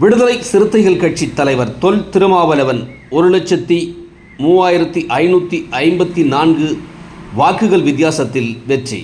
விடுதலை சிறுத்தைகள் கட்சி தலைவர் தொல் திருமாவளவன் ஒரு லட்சத்தி மூவாயிரத்தி ஐநூற்றி ஐம்பத்தி நான்கு வாக்குகள் வித்தியாசத்தில் வெற்றி.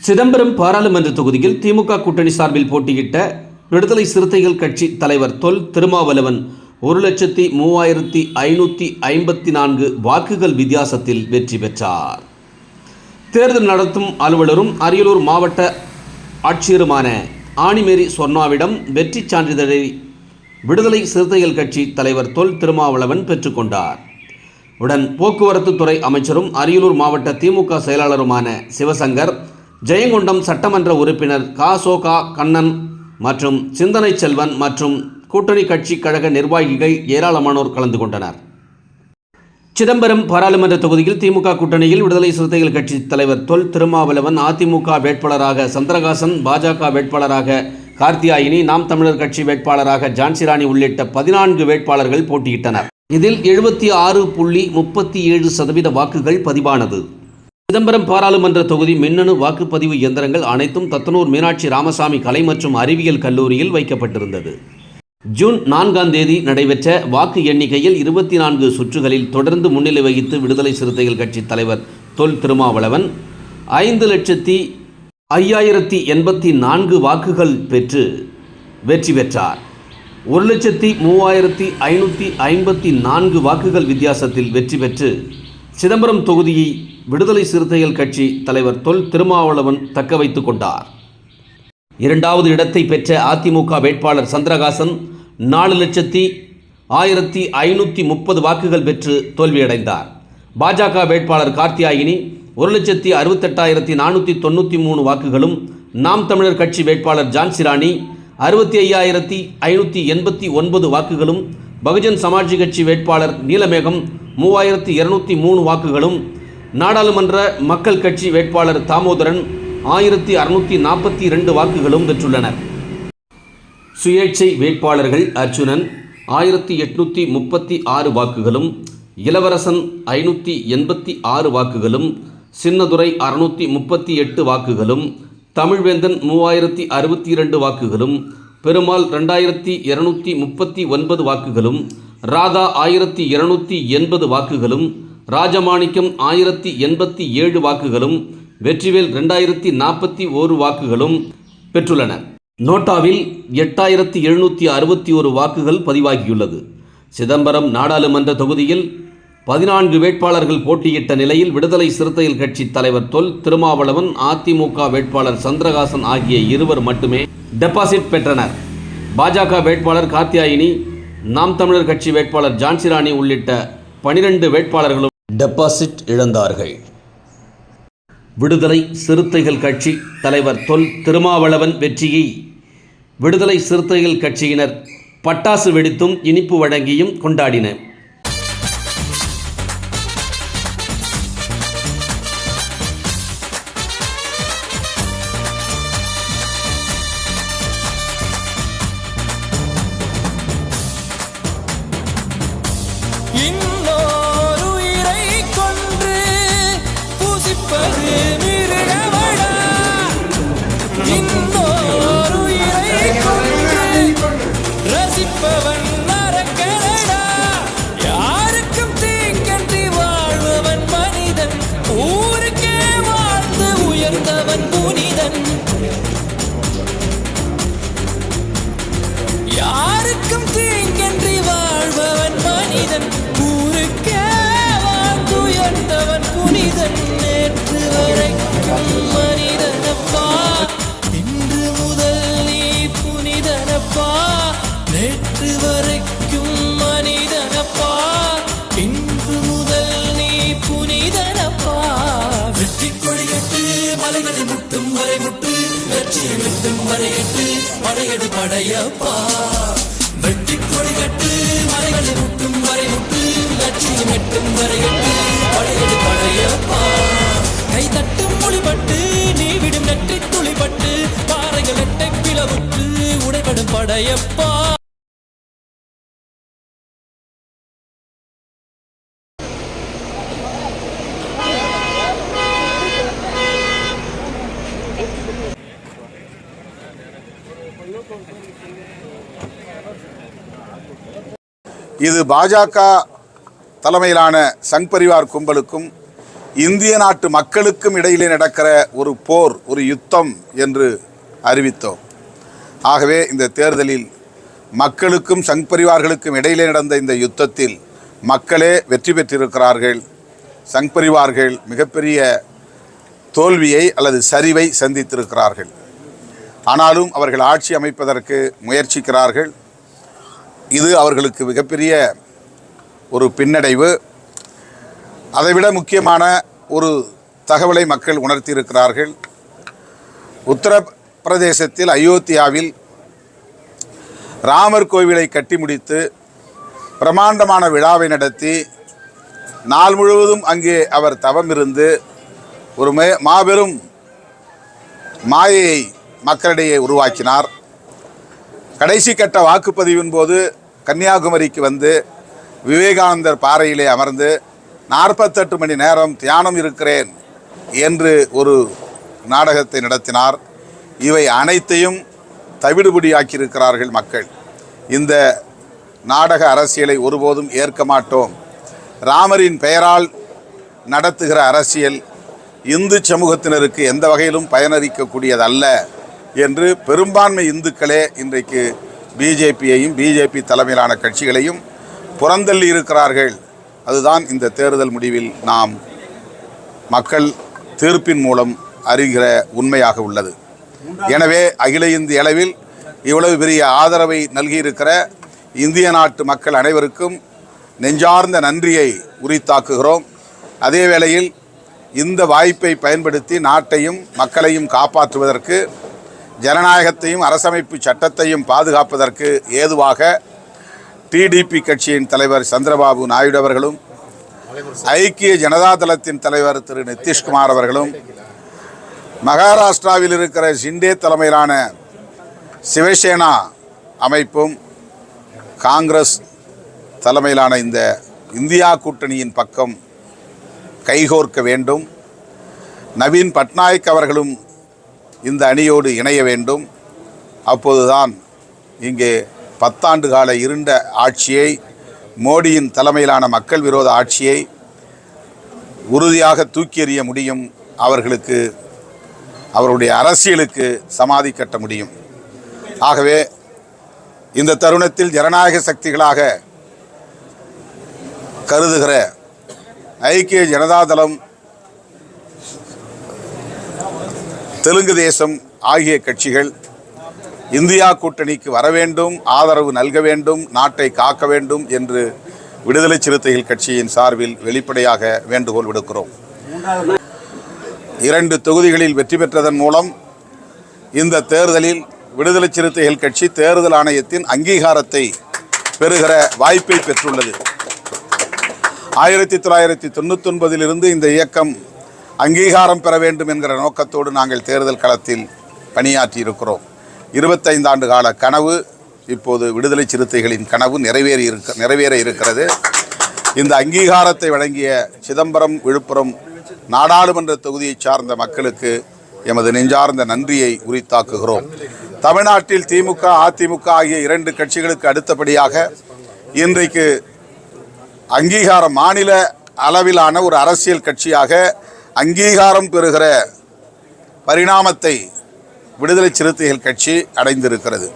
சிதம்பரம் பாராளுமன்ற தொகுதியில் திமுக கூட்டணி சார்பில் போட்டியிட்ட விடுதலை சிறுத்தைகள் கட்சி தலைவர் தொல் திருமாவளவன் ஒரு லட்சத்தி மூவாயிரத்தி ஐநூற்றி ஐம்பத்தி நான்கு வாக்குகள் வித்தியாசத்தில் வெற்றி பெற்றார். தேர்தல் நடத்தும் அலுவலரும் அரியலூர் மாவட்ட ஆட்சியருமான ஆணிமேரி சொர்ணாவிடம் வெற்றி சான்றிதழை விடுதலை சிறுத்தைகள் கட்சி தலைவர் தொல் திருமாவளவன் பெற்றுக்கொண்டார் உடன் போக்குவரத்து துறை அமைச்சரும் அரியலூர் மாவட்ட திமுக செயலாளருமான சிவசங்கர் ஜெயங்கொண்டம் சட்டமன்ற உறுப்பினர் கா சோகா கண்ணன் மற்றும் சிந்தனை செல்வன் மற்றும் கூட்டணி கட்சி கழக நிர்வாகிகள் ஏராளமானோர் கலந்து கொண்டனர். சிதம்பரம் பாராளுமன்ற தொகுதியில் திமுக கூட்டணியில் விடுதலை சிறுத்தைகள் கட்சி தலைவர் தொல் திருமாவளவன் அதிமுக வேட்பாளராக சந்திரகாசன் பாஜக வேட்பாளராக கார்த்தியாயினி நாம் தமிழர் கட்சி வேட்பாளராக ஜான்சிராணி உள்ளிட்ட பதினான்கு வேட்பாளர்கள் போட்டியிட்டனர். இதில் எழுபத்தி ஆறு புள்ளி முப்பத்தி ஏழு சதவீத வாக்குகள் பதிவானது. சிதம்பரம் பாராளுமன்ற தொகுதி மின்னணு வாக்குப்பதிவு இயந்திரங்கள் அனைத்தும் தத்தனூர் மீனாட்சி ராமசாமி கலை மற்றும் அறிவியல் கல்லூரியில் வைக்கப்பட்டிருந்தது. ஜூன் நான்காம் தேதி நடைபெற்ற வாக்கு எண்ணிக்கையில் இருபத்தி நான்கு சுற்றுகளில் தொடர்ந்து முன்னிலை வகித்து விடுதலை சிறுத்தைகள் கட்சி தலைவர் தொல் திருமாவளவன் ஐந்து லட்சத்தி ஐயாயிரத்தி எண்பத்தி நான்கு வாக்குகள் பெற்று வெற்றி பெற்றார். ஒரு லட்சத்தி மூவாயிரத்தி ஐநூற்றி ஐம்பத்தி நான்கு வாக்குகள் வித்தியாசத்தில் வெற்றி பெற்று சிதம்பரம் தொகுதியை விடுதலை சிறுத்தைகள் கட்சி தலைவர் தொல் திருமாவளவன் தக்க வைத்துக் கொண்டார். இரண்டாவது இடத்தை பெற்ற அதிமுக வேட்பாளர் சந்திரகாசன் நாலு லட்சத்தி ஆயிரத்தி ஐநூற்றி முப்பது வாக்குகள் பெற்று தோல்வியடைந்தார். பாஜக வேட்பாளர் கார்த்தியாயினி ஒரு லட்சத்தி அறுபத்தெட்டாயிரத்தி நானூற்றி தொண்ணூற்றி மூணு வாக்குகளும் நாம் தமிழர் கட்சி வேட்பாளர் ஜான்சிராணி அறுபத்தி ஐயாயிரத்தி ஐநூற்றி எண்பத்தி ஒன்பது வாக்குகளும் பகுஜன் சமாஜ் கட்சி வேட்பாளர் நீலமேகம் மூவாயிரத்தி இருநூத்தி மூணு வாக்குகளும் நாடாளுமன்ற மக்கள் கட்சி வேட்பாளர் தாமோதரன் ஆயிரத்தி அறுநூற்றி நாற்பத்தி இரண்டு வாக்குகளும் பெற்றுள்ளனர். சுயேட்சை வேட்பாளர்கள் அர்ஜுனன் ஆயிரத்தி எட்நூற்றி முப்பத்தி ஆறு வாக்குகளும் இளவரசன் ஐநூற்றி எண்பத்தி ஆறு வாக்குகளும் சின்னதுரை அறுநூற்றி முப்பத்தி எட்டு வாக்குகளும் தமிழ்வேந்தன் மூவாயிரத்தி அறுபத்தி இரண்டு வாக்குகளும் பெருமாள் ரெண்டாயிரத்தி இருநூற்றி முப்பத்தி ஒன்பது வாக்குகளும் ராதா ஆயிரத்தி இருநூற்றி எண்பது வாக்குகளும் ராஜமாணிக்கம் ஆயிரத்தி எண்பத்தி ஏழு வாக்குகளும் வெற்றிவேல் ரெண்டாயிரத்தி நாற்பத்தி ஓரு வாக்குகளும் பெற்றுள்ளனர் நோட்டாவில் எட்டாயிரத்தி எழுநூற்றி அறுபத்தி ஒரு வாக்குகள் பதிவாகியுள்ளது. சிதம்பரம் நாடாளுமன்ற தொகுதியில் பதினான்கு வேட்பாளர்கள் போட்டியிட்ட நிலையில் விடுதலை சிறுத்தைகள் கட்சி தலைவர் தொல் திருமாவளவன் அதிமுக வேட்பாளர் சந்திரகாசன் ஆகிய இருவர் மட்டுமே டெபாசிட் பெற்றனர். பாஜக வேட்பாளர் காத்தியாயினி நாம் தமிழர் கட்சி வேட்பாளர் ஜான்சிராணி உள்ளிட்ட பனிரெண்டு வேட்பாளர்களும் டெபாசிட் இழந்தார்கள். விடுதலை சிறுத்தைகள் கட்சி தலைவர் தொல் திருமாவளவன் வெற்றியை. விடுதலை சிறுத்தைகள் கட்சியினர் பட்டாசு வெடித்தும் இனிப்பு வழங்கியும் கொண்டாடின. மறைவு படையப்பா. வெற்றி கொடி கட்டு மலைகளை முட்டும் வரை முட்டு லட்சியம் எட்டும் வரை எட்டு. படையடு படையப்பா. கை தட்டும் மொழிபட்டு நீ விடும் நெற்றி துளிபட்டு பாறைகள் எட்டை பிளவுற்று உடைபடும் படையப்பா. இது பாஜக தலைமையிலான சங் பரிவார் கும்பலுக்கும் இந்திய நாட்டு மக்களுக்கும் இடையிலே நடக்கிற ஒரு போர் ஒரு யுத்தம் என்று அறிவித்தோம். ஆகவே இந்த தேர்தலில் மக்களுக்கும் சங் பரிவார்களுக்கும் இடையிலே நடந்த இந்த யுத்தத்தில் மக்களே வெற்றி பெற்றிருக்கிறார்கள். சங் பரிவார்கள் மிகப்பெரிய தோல்வியை அல்லது சரிவை சந்தித்திருக்கிறார்கள். ஆனாலும் அவர்கள் ஆட்சி அமைப்பதற்கு முயற்சிக்கிறார்கள். இது அவர்களுக்கு மிகப்பெரிய ஒரு பின்னடைவு. அதைவிட முக்கியமான ஒரு தகவலை மக்கள் உணர்த்தியிருக்கிறார்கள். உத்தரப்பிரதேசத்தில் அயோத்தியாவில் ராமர் கோவிலை கட்டி முடித்து பிரமாண்டமான விழாவை நடத்தி நாள் முழுவதும் அங்கே அவர் தவம் இருந்து ஒரு மே மாபெரும் மாயையை மக்களிடையே உருவாக்கினார். கடைசி கட்ட வாக்குப்பதிவின் போது கன்னியாகுமரிக்கு வந்து விவேகானந்தர் பாறையிலே அமர்ந்து நாற்பத்தெட்டு மணி நேரம் தியானம் இருக்கிறேன் என்று ஒரு நாடகத்தை நடத்தினார். இவை அனைத்தையும் தவிடுபடியாக்கியிருக்கிறார்கள் மக்கள். இந்த நாடக அரசியலை ஒருபோதும் ஏற்க மாட்டோம். ராமரின் பெயரால் நடத்துகிற அரசியல் இந்து சமூகத்தினருக்கு எந்த வகையிலும் பயனளிக்கக்கூடியதல்ல. என்று பெரும்பான்மை இந்துக்களே இன்றைக்கு பிஜேபியையும் பிஜேபி தலைமையிலான கட்சிகளையும் புறந்தள்ளி இருக்கிறார்கள். அதுதான் இந்த தேர்தல் முடிவில் நாம் மக்கள் தீர்ப்பின் மூலம் அறிகிற உண்மையாக உள்ளது. எனவே அகில இந்திய அளவில் இவ்வளவு பெரிய ஆதரவை நல்கியிருக்கிற இந்திய நாட்டு மக்கள் அனைவருக்கும் நெஞ்சார்ந்த நன்றியை உரித்தாக்குகிறோம். அதே வேளையில் இந்த வாய்ப்பை பயன்படுத்தி நாட்டையும் மக்களையும் காப்பாற்றுவதற்கு ஜனநாயகத்தையும் அரசமைப்பு சட்டத்தையும் பாதுகாப்பதற்கு ஏதுவாக டிடிபி கட்சியின் தலைவர் சந்திரபாபு நாயுடு அவர்களும் ஐக்கிய ஜனதா தளத்தின் தலைவர் திரு நிதிஷ்குமார் அவர்களும் மகாராஷ்டிராவில் இருக்கிற ஷிண்டே தலைமையிலான சிவசேனா அமைப்பும் காங்கிரஸ் தலைமையிலான இந்த இந்தியா கூட்டணியின் பக்கம் கைகோர்க்க வேண்டும். நவீன் பட்நாயக் அவர்களும் இந்த அணியோடு இணைய வேண்டும். அப்போதுதான் இங்கே பத்தாண்டு கால இருண்ட ஆட்சியை மோடியின் தலைமையிலான மக்கள் விரோத ஆட்சியை உறுதியாக தூக்கி எறிய முடியும். அவர்களுக்கு அவருடைய அரசியலுக்கு சமாதி கட்ட முடியும். ஆகவே இந்த தருணத்தில் ஜனநாயக சக்திகளாக கருதுகிற ஐக்கிய ஜனதாதளம் தெலுங்கு தேசம் ஆகிய கட்சிகள் இந்தியா கூட்டணிக்கு வர வேண்டும் ஆதரவு நல்க வேண்டும் நாட்டை காக்க வேண்டும் என்று விடுதலை சிறுத்தைகள் கட்சியின் சார்பில் வெளிப்படையாக வேண்டுகோள் விடுக்கிறோம். இரண்டு தொகுதிகளில் வெற்றி பெற்றதன் மூலம் இந்த தேர்தலில் விடுதலை சிறுத்தைகள் கட்சி தேர்தல் ஆணையத்தின் அங்கீகாரத்தை பெறுகிற வாய்ப்பை பெற்றுள்ளது. ஆயிரத்தி தொள்ளாயிரத்தி தொண்ணூத்தொன்பதிலிருந்து இந்த இயக்கம் அங்கீகாரம் பெற வேண்டும் என்கிற நோக்கத்தோடு நாங்கள் தேர்தல் களத்தில் பணியாற்றி இருக்கிறோம் இருபத்தைந்தாண்டு கால கனவு இப்போது விடுதலை சிறுத்தைகளின் கனவு நிறைவேறி இருக்க நிறைவேற இருக்கிறது. இந்த அங்கீகாரத்தை வழங்கிய சிதம்பரம் விழுப்புரம் நாடாளுமன்ற தொகுதியை சார்ந்த மக்களுக்கு எமது நெஞ்சார்ந்த நன்றியை உரித்தாக்குகிறோம். தமிழ்நாட்டில் திமுக அதிமுக ஆகிய இரண்டு கட்சிகளுக்கு அடுத்தபடியாக இன்றைக்கு அங்கீகாரம் மாநில அளவிலான ஒரு அரசியல் கட்சியாக அங்கீகாரம் பெறுகிற பரிணாமத்தை விடுதலை சிறுத்தைகள் கட்சி அடைந்திருக்கிறது.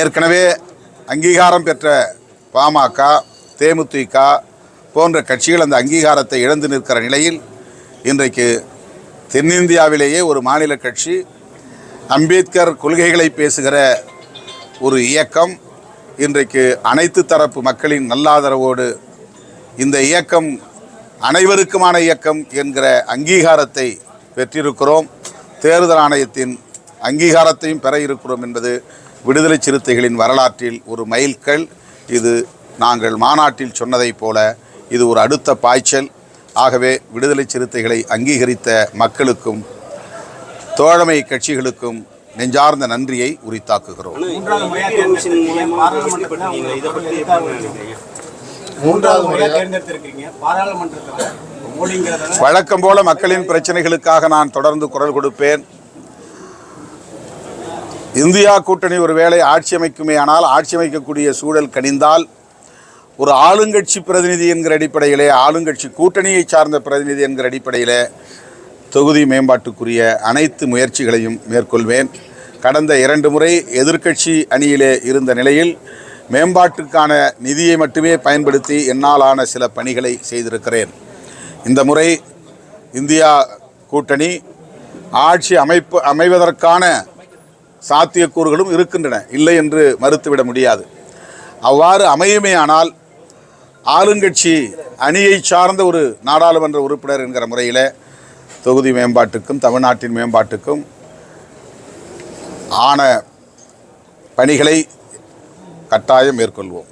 ஏற்கனவே அங்கீகாரம் பெற்ற பாமக தேமுதிக போன்ற கட்சிகள் அந்த அங்கீகாரத்தை இழந்து நிற்கிற நிலையில் இன்றைக்கு தென்னிந்தியாவிலேயே ஒரு மாநில கட்சி அம்பேத்கர் கொள்கைகளை பேசுகிற ஒரு இயக்கம் இன்றைக்கு அனைத்து தரப்பு மக்களின் நல்லாதரவோடு இந்த இயக்கம் அனைவருக்குமான இயக்கம் என்கிற அங்கீகாரத்தை பெற்றிருக்கிறோம். தேர்தல் ஆணையத்தின் அங்கீகாரத்தையும் பெற இருக்கிறோம் என்பது விடுதலை சிறுத்தைகளின் வரலாற்றில் ஒரு மைல்கல். இது நாங்கள் மாநாட்டில் சொன்னதைப் போல இது ஒரு அடுத்த பாய்ச்சல். ஆகவே விடுதலை சிறுத்தைகளை அங்கீகரித்த மக்களுக்கும் தோழமை கட்சிகளுக்கும் நெஞ்சார்ந்த நன்றியை உரித்தாக்குகிறோம். மூன்றாவது முறையா? தேர்ந்தெடுத்திருக்கீங்க பாராளுமன்றத்தில் வழக்கம் போல மக்களின் பிரச்சனைகளுக்காக நான் தொடர்ந்து குரல் கொடுப்பேன். இந்தியா கூட்டணி ஒருவேளை ஆட்சி அமைக்குமே ஆனால் ஆட்சி அமைக்கக்கூடிய சூழல் கனிந்தால் ஒரு ஆளுங்கட்சி பிரதிநிதி என்கிற அடிப்படையிலே ஆளுங்கட்சி கூட்டணியை சார்ந்த பிரதிநிதி என்கிற அடிப்படையிலே தொகுதி மேம்பாட்டுக்குரிய அனைத்து முயற்சிகளையும் மேற்கொள்வேன். கடந்த இரண்டு முறை எதிர்க்கட்சி அணியிலே இருந்த நிலையில் மேம்பாட்டுக்கான நிதியை மட்டுமே பயன்படுத்தி என்னாலான சில பணிகளை செய்திருக்கிறேன். இந்த முறை இந்தியா கூட்டணி ஆட்சி அமைப்பு அமைவதற்கான சாத்தியக்கூறுகளும் இருக்கின்றன. இல்லை என்று மறுத்துவிட முடியாது. அவ்வாறு அமையுமேயானால் ஆளுங்கட்சி அணியை சார்ந்த ஒரு நாடாளுமன்ற உறுப்பினர் என்கிற முறையில் தொகுதி மேம்பாட்டுக்கும் தமிழ்நாட்டின் மேம்பாட்டுக்கும் ஆன பணிகளை கட்டாயம் மேற்கொள்வோம்.